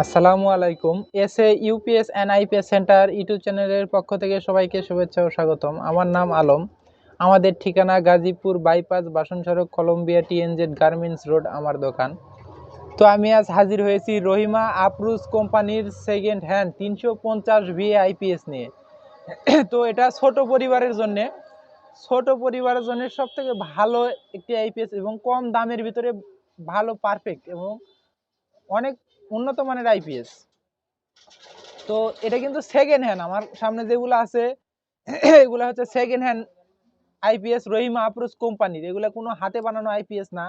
আসসালামু আলাইকুম। S A UPS and IPS centre YouTube চ্যানেলের পক্ষ থেকে সবাইকে শুভেচ্ছা ও স্বাগতম। আমার নাম আলম। আমাদের ঠিকানা গাজীপুর বাইপাস বাসন সড়ক কলম্বিয়া টিএনজেড গার্মেন্টস রোড, আমার দোকান। তো আমি আজ হাজির হয়েছি রহিমা আপ্রুস কোম্পানির সেকেন্ড হ্যান্ড তিনশো পঞ্চাশ ভিএ আইপিএস নিয়ে। তো এটা ছোট পরিবারের জন্যে। ছোট পরিবারের জন্য সব থেকে ভালো একটি আইপিএস এবং কম দামের ভিতরে ভালো পারফেক্ট এবং অনেক উন্নত মানের আইপিএস তো এটা কিন্তু সেকেন্ড হ্যান্ড আমার সামনে যেগুলো আছে, এগুলো হচ্ছে second hand IPS Rahima approach কোম্পানির। এগুলো কোনো হাতে বানানো আইপিএস না।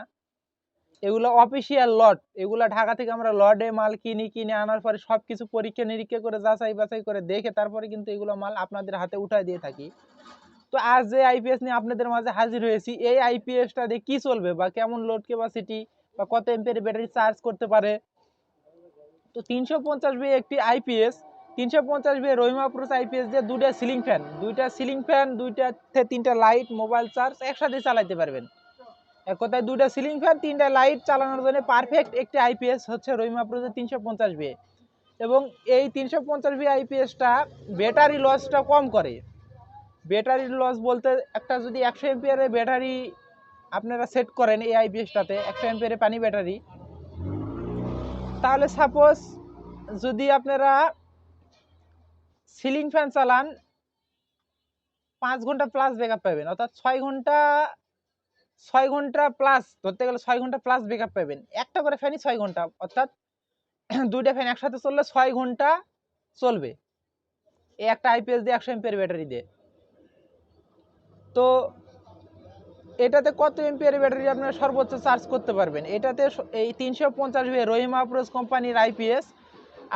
এগুলো অফিসিয়াল লট এগুলো ঢাকা থেকে আমরা লটে মাল কিনি, কিনে আনার পরে সব কিছু পরীক্ষা নিরীক্ষা করে, যাচাই বাছাই করে দেখে তারপরে কিন্তু এগুলো মাল আপনাদের হাতে উঠায় দিয়ে থাকি। তো আজ যে আইপিএস নিয়ে আপনাদের মাঝে হাজির হয়েছি, এই আইপিএসটা দিয়ে কী চলবে? বা কেমন লোড ক্যাপাসিটি বা কত এমপের ব্যাটারি চার্জ করতে পারে? তো তিনশো পঞ্চাশ বি একটি আইপিএস তিনশো পঞ্চাশ বি রহিমা প্রোস আইপিএস দিয়ে দুইটা সিলিং ফ্যান, দুইটা সিলিং ফ্যান, দুইটা তিনটা লাইট, মোবাইল চার্জ একসাথে চালাতে পারবেন। এক কথায় দুইটা সিলিং ফ্যান, তিনটা লাইট চালানোর জন্য পারফেক্ট একটি আইপিএস হচ্ছে রহিমা প্রোসের তিনশো পঞ্চাশ বি এবং এই তিনশো পঞ্চাশ বি আইপিএসটা ব্যাটারি লসটা কম করে। ব্যাটারি লস বলতে একটা যদি একশো এমপিয়ারের ব্যাটারি আপনারা সেট করেন এই আইপিএসটাতে একশো এমপিয়ারের পানি ব্যাটারি তাহলে সাপোজ যদি আপনারা সিলিং ফ্যান চালান, পাঁচ ঘণ্টা প্লাস ব্যাকআপ পাবেন। অর্থাৎ ছয় ঘণ্টা ছয় ঘণ্টা প্লাস ধরতে গেলে ছয় ঘণ্টা প্লাস ব্যাকআপ পাবেন। একটা করে ফ্যানই ছয় ঘণ্টা, অর্থাৎ দুইটা ফ্যান একসাথে চললে ছয় ঘণ্টা চলবে। একটা আইপিএস দিয়ে একশো এমপিয়ার ব্যাটারি দিয়ে। তো এটাতে কত এমপিয়ার ব্যাটারি আপনারা সর্বোচ্চ চার্জ করতে পারবেন? এটাতে এই তিনশো পঞ্চাশ ভি রহিমা আপ্রোজ কোম্পানির আইপিএস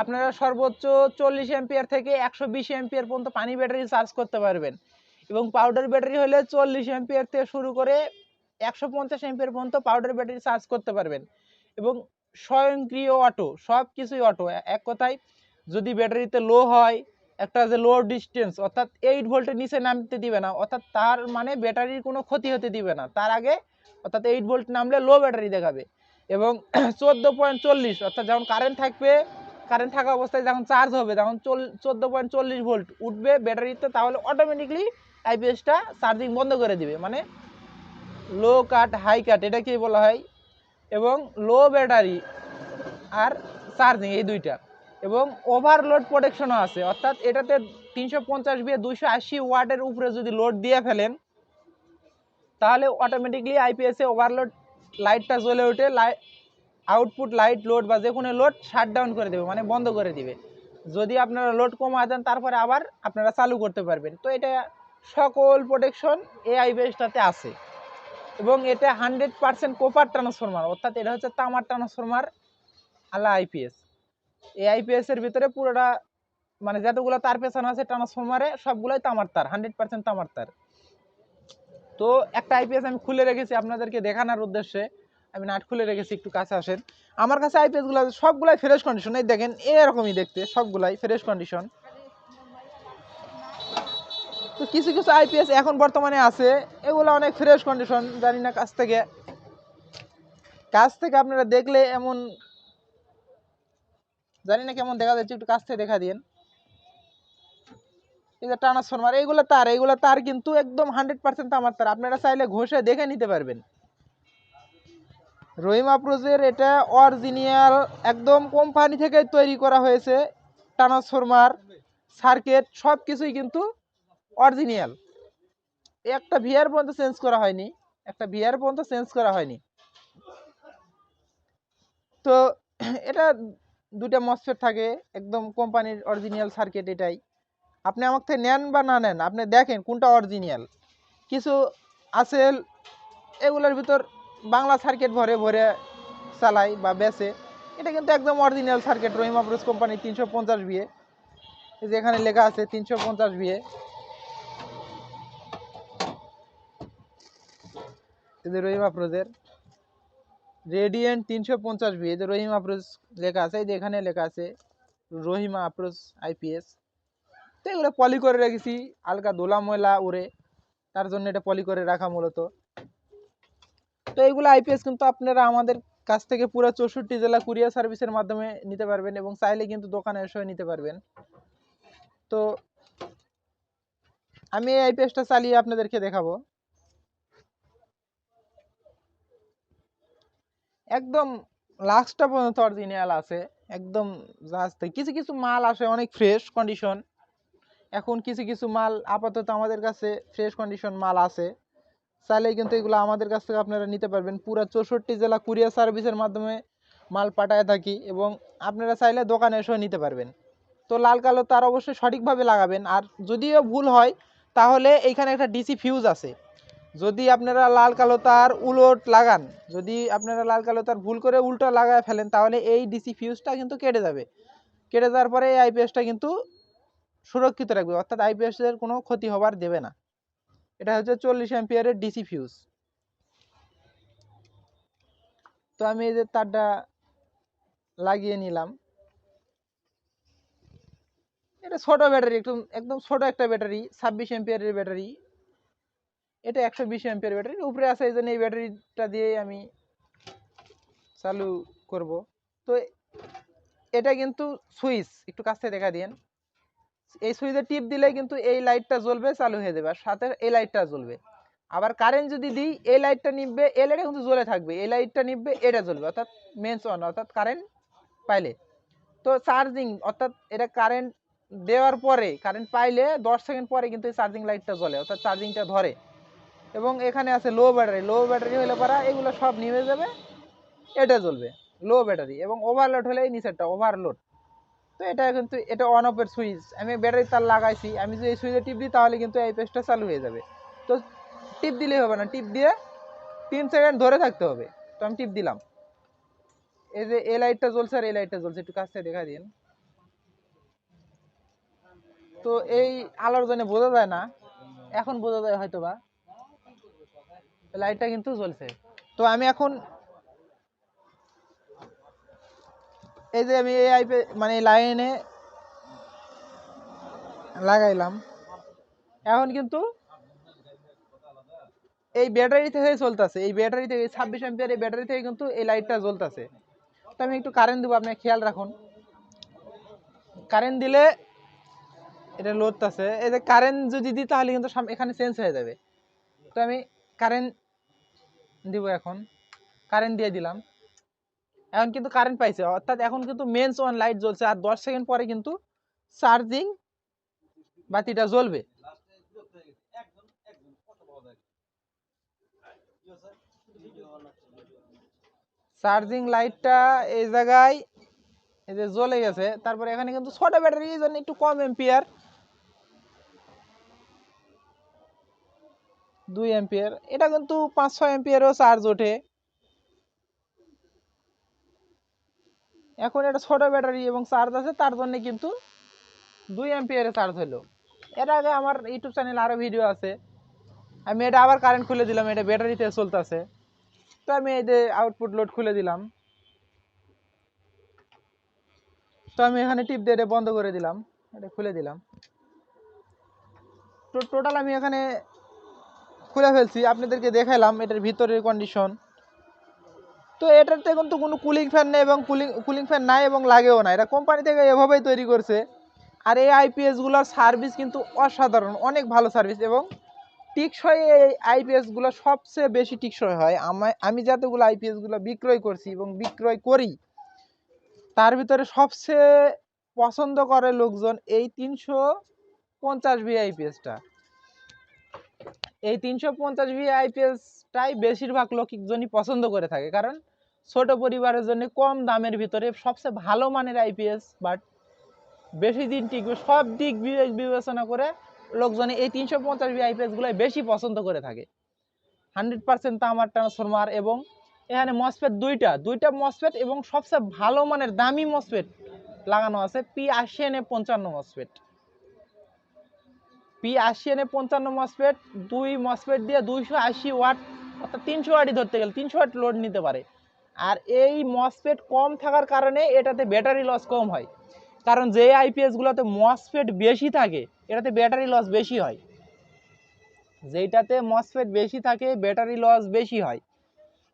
আপনারা সর্বোচ্চ চল্লিশ এমপিয়ার থেকে একশো বিশ এমপিয়ার পর্যন্ত পানি ব্যাটারি চার্জ করতে পারবেন। এবং পাউডার ব্যাটারি হলে চল্লিশ এমপিয়ার থেকে শুরু করে একশো পঞ্চাশ এমপিয়ার পর্যন্ত পাউডার ব্যাটারি চার্জ করতে পারবেন। এবং স্বয়ংক্রিয় অটো সব কিছুই অটো এক কথায় যদি ব্যাটারিতে লো হয় একটা যে লো ডিস্টেন্স অর্থাৎ এইট ভোল্টের নিচে নামতে দিবে না, অর্থাৎ তার মানে ব্যাটারির কোনো ক্ষতি হতে দিবে না। তার আগে অর্থাৎ এইট ভোল্ট নামলে লো ব্যাটারি দেখাবে। এবং চোদ্দ পয়েন্ট চল্লিশ, অর্থাৎ যখন কারেন্ট থাকবে কারেন্ট থাকা অবস্থায় যখন চার্জ হবে, তখন চল, চোদ্দ পয়েন্ট চল্লিশ ভোল্ট উঠবে ব্যাটারিতে, তাহলে অটোমেটিকলি আইপিএসটা চার্জিং বন্ধ করে দিবে। মানে লো কাট হাই কাট এটা কি বলা হয়। এবং লো ব্যাটারি আর চার্জিং এই দুইটা। এবং ওভারলোড প্রোটেকশনও আছে। অর্থাৎ এটাতে তিনশো পঞ্চাশ বিয়ে দুইশো আশি ওয়াটের উপরে যদি লোড দিয়ে ফেলেন, তাহলে অটোমেটিকলি আইপিএসে ওভারলোড লাইটটা জ্বলে ওঠে লাইট আউটপুট লাইট লোড বা যে কোনো লোড শাট ডাউন করে দেবে মানে বন্ধ করে দিবে। যদি আপনারা লোড কমা দেন তারপরে আবার আপনারা চালু করতে পারবেন। তো এটা সকল প্রোটেকশন এই আইপিএসটাতে আছে। এবং এটা হান্ড্রেড পার্সেন্ট কোপার ট্রান্সফরমার অর্থাৎ এটা হচ্ছে তামার ট্রান্সফরমার আলা আইপিএস এই এর ভিতরে পুরোটা মানে যতগুলো তার পেছানো আছে ট্রান্সফরমারে সবগুলোই তামার তার হান্ড্রেড পার্সেন্ট তামার তার। তো একটা আইপিএস আমি খুলে রেখেছি আপনাদেরকে দেখানোর উদ্দেশ্যে। আমি নাট খুলে রেখেছি, একটু কাছে আসেন। আমার কাছে আইপিএসগুলো সবগুলাই ফ্রেশ কন্ডিশন এই দেখেন, এরকমই দেখতে, সবগুলাই ফ্রেশ কন্ডিশন তো কিছু কিছু আইপিএস এখন বর্তমানে আছে, এগুলো অনেক ফ্রেশ কন্ডিশন জানি না কাছ থেকে। কাছ থেকে আপনারা দেখলে এমন জানি না কেমন দেখা যাচ্ছে, একটু কাছ থেকে দেখা দিন এই যে ট্রান্সফরমার এইগুলো তার এইগুলো তার কিন্তু একদম হান্ড্রেড পার্সেন্ট আমার তার। আপনারা চাইলে ঘষে দেখে নিতে পারবেন। রহিম আপ্রোজের এটা অরিজিনাল একদম কোম্পানি থেকে তৈরি করা হয়েছে ট্রান্সফরমার সার্কিট সব কিছুই কিন্তু অরিজিনিয়াল একটা ভিআর পর্যন্ত চেঞ্জ করা হয়নি। একটা ভিআর পর্যন্ত চেঞ্জ করা হয়নি। তো, এটা দুটা মসফেট থাকে, একদম কোম্পানির অরিজিনাল সার্কিট এটাই। আপনি আমার থেকে নেন বা না নেন, আপনি দেখেন কোনটা অরিজিনাল কিছু আছে, এগুলোর ভিতর বাংলা সার্কিট ভরে ভরে চালায় বা বেচে। এটা কিন্তু একদম original circuit Rahim Afroz company তিনশো পঞ্চাশ বিয়ে এই যে এখানে লেখা আছে তিনশো পঞ্চাশ বিয়ে যে রহিম আফরোজের। রেডিয়েন্ট তিনশো পঞ্চাশ যে রহিম আফরোজ লেখা আছে, এই যে এখানে লেখা আছে, রহিমা আফরোজ আইপিএস তো এগুলো পলি করে রেখেছি, হালকা দোলা ময়লা উড়ে তার জন্য এটা পলি করে রাখা মূলত। তো এইগুলো আইপিএস কিন্তু আপনারা আমাদের কাছ থেকে পুরো চৌষট্টি জেলা কুরিয়ার সার্ভিসের মাধ্যমে নিতে পারবেন এবং চাইলে কিন্তু দোকানে এসেও নিতে পারবেন। তো আমি এই আইপিএসটা চালিয়ে আপনাদেরকে দেখাবো। একদম লাস্টটা পর্যন্ত অরিজিনাল আছে। একদম জাস্ট কিছু কিছু মাল আসে, অনেক ফ্রেশ কন্ডিশন এখন কিছু কিছু মাল আপাতত আমাদের কাছে ফ্রেশ কন্ডিশন মাল আছে। চাইলে কিন্তু এগুলো আমাদের কাছ থেকে আপনারা নিতে পারবেন। পুরো চৌষট্টি জেলা কুরিয়ার সার্ভিসের মাধ্যমে মাল পাঠায় থাকি এবং আপনারা চাইলে দোকানে এসেও নিতে পারবেন। তো লাল কালো তার অবশ্যই সঠিকভাবে লাগাবেন। আর যদিও ভুল হয়, তাহলে এইখানে একটা ডিসি ফিউজ আছে। যদি আপনারা লাল কালো তার উলট লাগান, যদি আপনারা লাল কালো তার ভুল করে উল্টো লাগায় ফেলেন, তাহলে এই ডিসি ফিউজটা কিন্তু কেটে যাবে। কেটে যাওয়ার পরে এই আইপিএসটা কিন্তু সুরক্ষিত রাখবে, অর্থাৎ আইপিএস এর কোনো ক্ষতি হবার দেবে না। এটা হচ্ছে চল্লিশ অ্যাম্পিয়ারের ডিসি ফিউজ তো আমি এই যে তারটা লাগিয়ে নিলাম। এটা ছোট ব্যাটারি একটু একদম ছোট একটা ব্যাটারি, ছাব্বিশ এম্পিয়ারের ব্যাটারি। এটা একশো বিশ এম্পিয়ার ব্যাটারি উপরে আছে এই জন্য এই ব্যাটারিটা দিয়ে আমি চালু করব। তো এটা কিন্তু সুইচ, একটু কাছ থেকে দেখা দিয়েন। এই সুইচে টিপ দিলে কিন্তু এই লাইটটা জ্বলবে, চালু হয়ে যাবে। আর সাথে এই লাইটটা জ্বলবে। আবার কারেন্ট যদি দিই, এই লাইটটা নিববে এই লাইটটা কিন্তু জ্বলে থাকবে। এই লাইটটা নিববে এটা জ্বলবে। অর্থাৎ মেন্স অন অর্থাৎ কারেন্ট পাইলে। তো চার্জিং অর্থাৎ এটা কারেন্ট দেওয়ার পরে কারেন্ট পাইলে দশ সেকেন্ড পরে কিন্তু এই চার্জিং লাইটটা জ্বলে। অর্থাৎ চার্জিংটা ধরে। এবং এখানে আছে লো ব্যাটারি লো ব্যাটারি হলে পারা এগুলো সব নিভে যাবে, এটা জ্বলবে লো ব্যাটারি এবং ওভারলোড হলে এই নিচেরটা ওভারলোড তো এটা কিন্তু, এটা অন অফের সুইচ আমি ব্যাটারি তার লাগাইছি, আমি যদি এই সুইচে টিপ দিই তাহলে কিন্তু এই পেজটা চালু হয়ে যাবে। তো টিপ দিলেই হবে না, টিপ দিয়ে তিন সেকেন্ড ধরে থাকতে হবে। তো আমি টিপ দিলাম। এই যে এই লাইটটা জ্বলছে আর এই লাইটটা জ্বলছে, একটু কাছ দেখা দিন। তো এই আলোর জন্য বোঝা যায় না, এখন বোঝা যায় হয়তো বা লাইটটা কিন্তু জ্বলছে তো আমি এখন এই যে আমি এই আইপে মানে লাইনে লাগাইলাম। এখন কিন্তু এই ব্যাটারি থেকে চলতেছে। এই ব্যাটারি থেকে ছাব্বিশ এম্পিয়ার এই ব্যাটারি থেকে কিন্তু এই লাইটটা জ্বলতেছে। তো আমি একটু কারেন্ট দেবো আপনি খেয়াল রাখুন। কারেন্ট দিলে এটা লড়তেছে এই যে কারেন্ট যদি দিই তাহলে কিন্তু এখানে চেঞ্জ হয়ে যাবে। তো আমি কারেন্ট দিব এখন। কারেন্ট দিয়ে দিলাম। এখন কিন্তু কারেন্ট পাইছে। অর্থাৎ এখন কিন্তু মেন্স অন লাইট জ্বলছে আর দশ সেকেন্ড পরে কিন্তু চার্জিং বাতিটা জ্বলবে। চার্জিং লাইটটা এই জায়গায় এই যে জ্বলে গেছে। তারপরে এখানে কিন্তু ছোট ব্যাটারি জন্য একটু কম এম্পিয়ার দুই এম্পিয়ার এটা কিন্তু পাঁচ ছয় এম্পিয়ারও চার্জ ওঠে। এখন এটা ছোট ব্যাটারি এবং চার্জ আছে, তার জন্য কিন্তু দুই অ্যাম্পিয়ারে চার্জ হলো। এর আগে আমার ইউটিউব চ্যানেল আরও ভিডিও আছে। আমি এটা আবার কারেন্ট খুলে দিলাম, এটা ব্যাটারিতে চলতেছে। তো আমি এই যে আউটপুট লোড খুলে দিলাম। তো আমি এখানে টিপ দিয়ে এটা বন্ধ করে দিলাম। এটা খুলে দিলাম। টোটাল আমি এখানে খুলে ফেলছি, আপনাদেরকে দেখাইলাম এটার ভিতরের কন্ডিশন তো এটাতে কিন্তু কোনো কুলিং ফ্যান নেই এবং কুলিং কুলিং ফ্যান নাই এবং লাগেও না। এটা কোম্পানি থেকে এভাবেই তৈরি করছে। আর এই আইপিএসগুলোর সার্ভিস কিন্তু অসাধারণ, অনেক ভালো সার্ভিস এবং টিকসই এই আইপিএসগুলো সবচেয়ে বেশি টিকসই হয়। আমায় আমি যতগুলো আইপিএসগুলো বিক্রয় করছি এবং বিক্রয় করি, তার ভিতরে সবচেয়ে পছন্দ করে লোকজন এই তিনশো পঞ্চাশ ভি আইপিএসটা এই তিনশো পঞ্চাশ ভি আইপিএসটাই বেশিরভাগ লোকজনই পছন্দ করে থাকে। কারণ ছোট পরিবারের জন্য কম দামের ভিতরে সবচেয়ে ভালো মানের আইপিএস বাট বেশি দিন টিকবে, সব দিক বিবেচনা করে লোকজন এই তিনশো পঞ্চাশ ভি আইপিএসগুলোই বেশি পছন্দ করে থাকে। হান্ড্রেড পার্সেন্ট তামার ট্রান্সফরমার এবং এখানে মসফেট দুইটা দুইটা মসফেট এবং সবচেয়ে ভালো মানের দামি মসফেট লাগানো আছে পি আশি এনে পঞ্চান্ন মসফেট পি আশি এনে পঞ্চান্ন মসফেট দুই মসফেট দিয়ে দুইশো আশি ওয়াট, অর্থাৎ তিনশো ওয়াটই ধরতে গেলে, তিনশো ওয়াট লোড নিতে পারে। আর এই মসফেট কম থাকার কারণে এটাতে ব্যাটারি লস কম হয়। কারণ যে আইপিএসগুলোতে মসফেট বেশি থাকে, এটাতে ব্যাটারি লস বেশি হয়। যেইটাতে মসফেট বেশি থাকে ব্যাটারি লস বেশি হয়।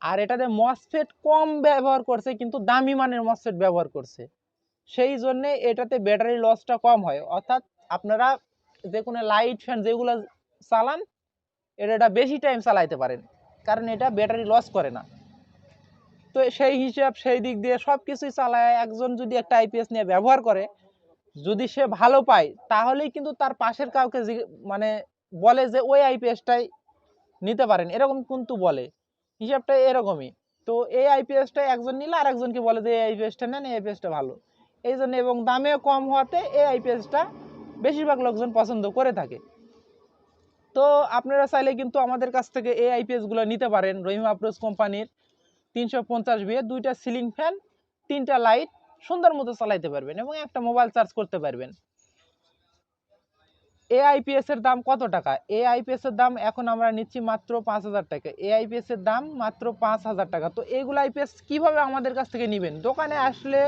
আর এটাতে মসফেট কম ব্যবহার করছে, কিন্তু দামি মানের মসফেট ব্যবহার করছে। সেই জন্যে এটাতে ব্যাটারি লসটা কম হয়। অর্থাৎ আপনারা যে কোনো লাইট ফ্যান যেগুলো চালান এটা এটা বেশি টাইম চালাইতে পারেন। কারণ এটা ব্যাটারি লস করে না। তো সেই হিসাব, সেই দিক দিয়ে সব কিছুই চালায়। একজন যদি একটা আইপিএস নিয়ে ব্যবহার করে, যদি সে ভালো পায়, তাহলেই কিন্তু তার পাশের কাউকে মানে বলে যে ওই আইপিএসটাই নিতে পারেন। এরকম কিন্তু বলে। হিসাবটা এরকমই। তো এই আইপিএসটা একজন নিলে আর একজনকে বলে যে, এই আইপিএসটা নেন, এই আইপিএসটা ভালো। এই জন্য এবং দামেও কম হওয়াতে এই আইপিএসটা বেশিরভাগ লোকজন পছন্দ করে থাকে। তো আপনারা চাইলে কিন্তু আমাদের কাছ থেকে এই আইপিএসগুলো নিতে পারেন। রহিম আপ্রোজ কোম্পানির তিনশো পঞ্চাশ বিয়ে দুইটা সিলিং ফ্যান তিনটা লাইট সুন্দর মতো চালাইতে পারবেন এবং একটা মোবাইল চার্জ করতে পারবেন। এ আইপিএস এর দাম কত টাকা? এ আইপিএস এর দাম এখন আমরা নিচ্ছি মাত্র পাঁচ হাজার টাকা। এ আইপিএস এর দাম মাত্র পাঁচ হাজার টাকা। তো এইগুলো আইপিএস কীভাবে আমাদের কাছ থেকে নেবেন? দোকানে আসলে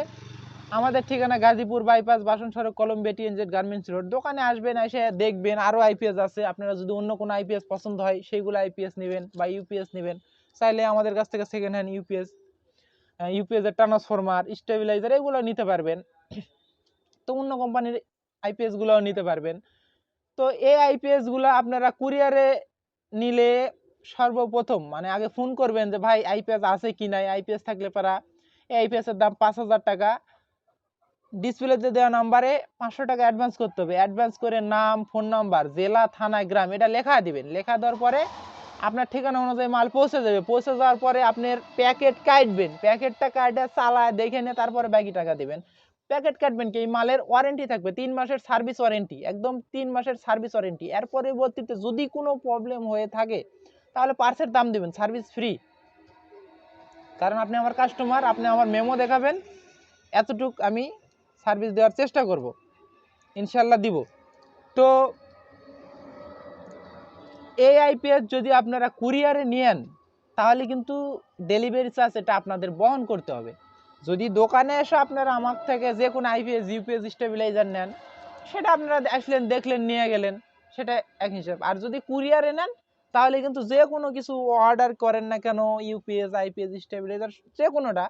আমাদের ঠিকানা গাজীপুর বাইপাস বাসন সড়ক কলম বেটি এনজেড গার্মেন্টস রোড দোকানে আসবেন এসে দেখবেন আরও আইপিএস আছে আপনারা যদি অন্য কোনো আইপিএস পছন্দ হয় সেইগুলো আইপিএস নেবেন বা ইউপিএস নেবেন চাইলে আমাদের কাছ থেকে সেকেন্ড হ্যান্ড ইউপিএস ইউপিএস এর ট্রান্সফরমার স্টেবিলাইজার এগুলো নিতে পারবেন তো অন্য কোম্পানির আইপিএস গুলোও নিতে পারবেন তো এই আইপিএসগুলো আপনারা কুরিয়ারে নিলে সর্বপ্রথম মানে আগে ফোন করবেন যে ভাই আইপিএস আছে কি নাই আইপিএস থাকলে পারা এই আইপিএস এর দাম পাঁচ হাজার টাকা ডিসপ্লেতে দেওয়া নাম্বারে পাঁচশো টাকা অ্যাডভান্স করতে হবে। অ্যাডভান্স করে নাম ফোন নাম্বার জেলা, থানা, গ্রাম, এটা লেখা দিবেন। লেখা দেওয়ার পরে আপনার ঠিকানা অনুযায়ী মাল পৌঁছে যাবে পৌঁছে যাওয়ার পরে আপনার প্যাকেট কাটবেন। প্যাকেটটা কাটে, চালায়, দেখে নিয়ে তারপরে বাকি টাকা দিবেন। প্যাকেট কাটবেন কি? এই মালের ওয়ারেন্টি থাকবে। তিন মাসের সার্ভিস ওয়ারেন্টি একদম তিন মাসের সার্ভিস ওয়ারেন্টি এর পরবর্তীতে যদি কোনো প্রবলেম হয়ে থাকে, তাহলে পার্সের দাম দিবেন সার্ভিস ফ্রি কারণ আপনি আমার কাস্টমার আপনি আমার মেমো দেখাবেন। এতটুক আমি সার্ভিস দেওয়ার চেষ্টা করব। ইনশাল্লাহ দিব। তো এই আইপিএস যদি আপনারা কুরিয়ারে নিয়েন, তাহলে কিন্তু ডেলিভারি চার্জ এটা আপনাদের বহন করতে হবে। যদি দোকানে এসে আপনারা আমার থেকে যে কোনো আইপিএস, ইউপিএস স্টেবিলাইজার নেন, সেটা আপনারা আসলেন, দেখলেন, নিয়ে গেলেন, সেটা এক হিসাব। আর যদি কুরিয়ারে নেন, তাহলে কিন্তু যে কোনো কিছু অর্ডার করেন না কেন, ইউপিএস, আইপিএস, স্টেবিলাইজার, যে কোনোটা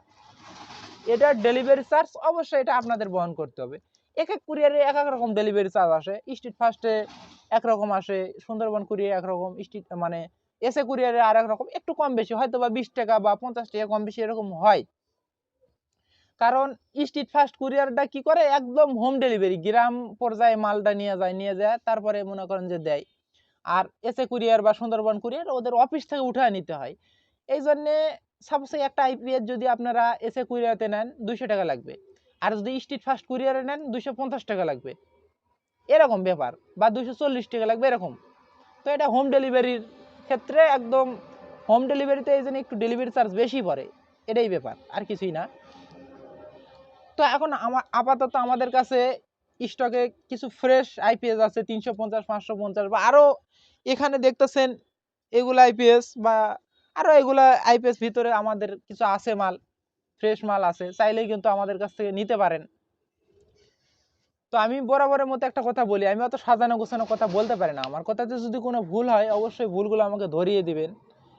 এটার ডেলিভারি চার্জ অবশ্যই এটা আপনাদের বহন করতে হবে। এক এক কুরিয়ারে এক এক রকম ডেলিভারি চার্জ আসে। স্ট্রিট ফার্স্টে একরকম আসে, সুন্দরবন কুরিয়ার একরকম স্ট্রিট মানে এসে কুরিয়ারে আর এক রকম, একটু কম বেশি, হয়তো বা বিশ টাকা বা পঞ্চাশ টাকা কম বেশি এরকম হয়। কারণ স্ট্রিট ফার্স্ট কুরিয়ারটা কি করে? একদম হোম ডেলিভারি গ্রাম পর্যায়ে মালটা নিয়ে যায় নিয়ে যায়, তারপরে মনে করেন যে দেয়। আর এসে কুরিয়ার বা সুন্দরবন কুরিয়ার ওদের অফিস থেকে উঠে নিতে হয়। এই জন্যে সাপোজ একটা আইপিএস যদি আপনারা এসে কুরিয়ারতে নেন, দুইশো টাকা লাগবে। আর যদি স্ট্রিট ফাস্ট কুরিয়ারে নেন, দুইশো পঞ্চাশ টাকা লাগবে। এরকম ব্যাপার। বা দুইশো চল্লিশ টাকা লাগবে, এরকম। তো এটা হোম ডেলিভারির ক্ষেত্রে একদম হোম ডেলিভারিতে এই জন্য একটু ডেলিভারি চার্জ বেশি পড়ে। এটাই ব্যাপার, আর কিছুই না। তো এখন আমার আপাতত আমাদের কাছে স্টকে কিছু ফ্রেশ আইপিএস আছে, তিনশো পঞ্চাশ, পাঁচশো পঞ্চাশ বা আরও এখানে দেখতেছেন এগুলো আইপিএস বা আরও এগুলা আইপিএস ভিতরে আমাদের কিছু আছে মাল ফ্রেশ মাল আছে, চাইলেই কিন্তু আমাদের কাছ থেকে নিতে পারেন। তো আমি বরাবরের মতো একটা কথা বলি, আমি অত সাজানো গোছানো কথা বলতে পারি না। আমার কথাতে যদি কোনো ভুল হয়, অবশ্যই ভুলগুলো আমাকে ধরিয়ে দিবেন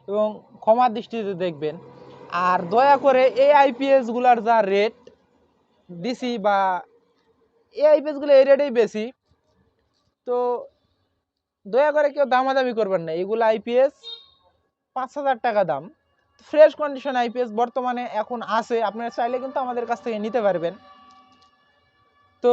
এবং ক্ষমার দৃষ্টিতে দেখবেন। আর দয়া করে এই আইপিএসগুলার যা রেট দিছি বা এই আইপিএসগুলো এই রেটেই বেশি। তো দয়া করে কেউ দামাদামি করবেন না, এগুলো আইপিএস পাঁচ হাজার টাকা দাম। ফ্রেশ কন্ডিশন আইপিএস বর্তমানে এখন আছে। আপনারা চাইলে কিন্তু আমাদের কাছ থেকে নিতে পারবেন। তো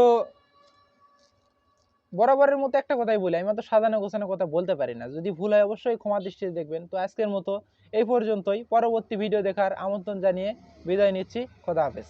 বরাবরের মতো একটা কথাই বলি। আমি তো সাজানো গোছানো কথা বলতে পারি না। যদি ভুল হয় অবশ্যই ক্ষমা দৃষ্টিতে দেখবেন। তো আজকের মতো এই পর্যন্তই। পরবর্তী ভিডিও দেখার আমন্ত্রণ জানিয়ে বিদায় নিচ্ছি। খোদা হাফেজ।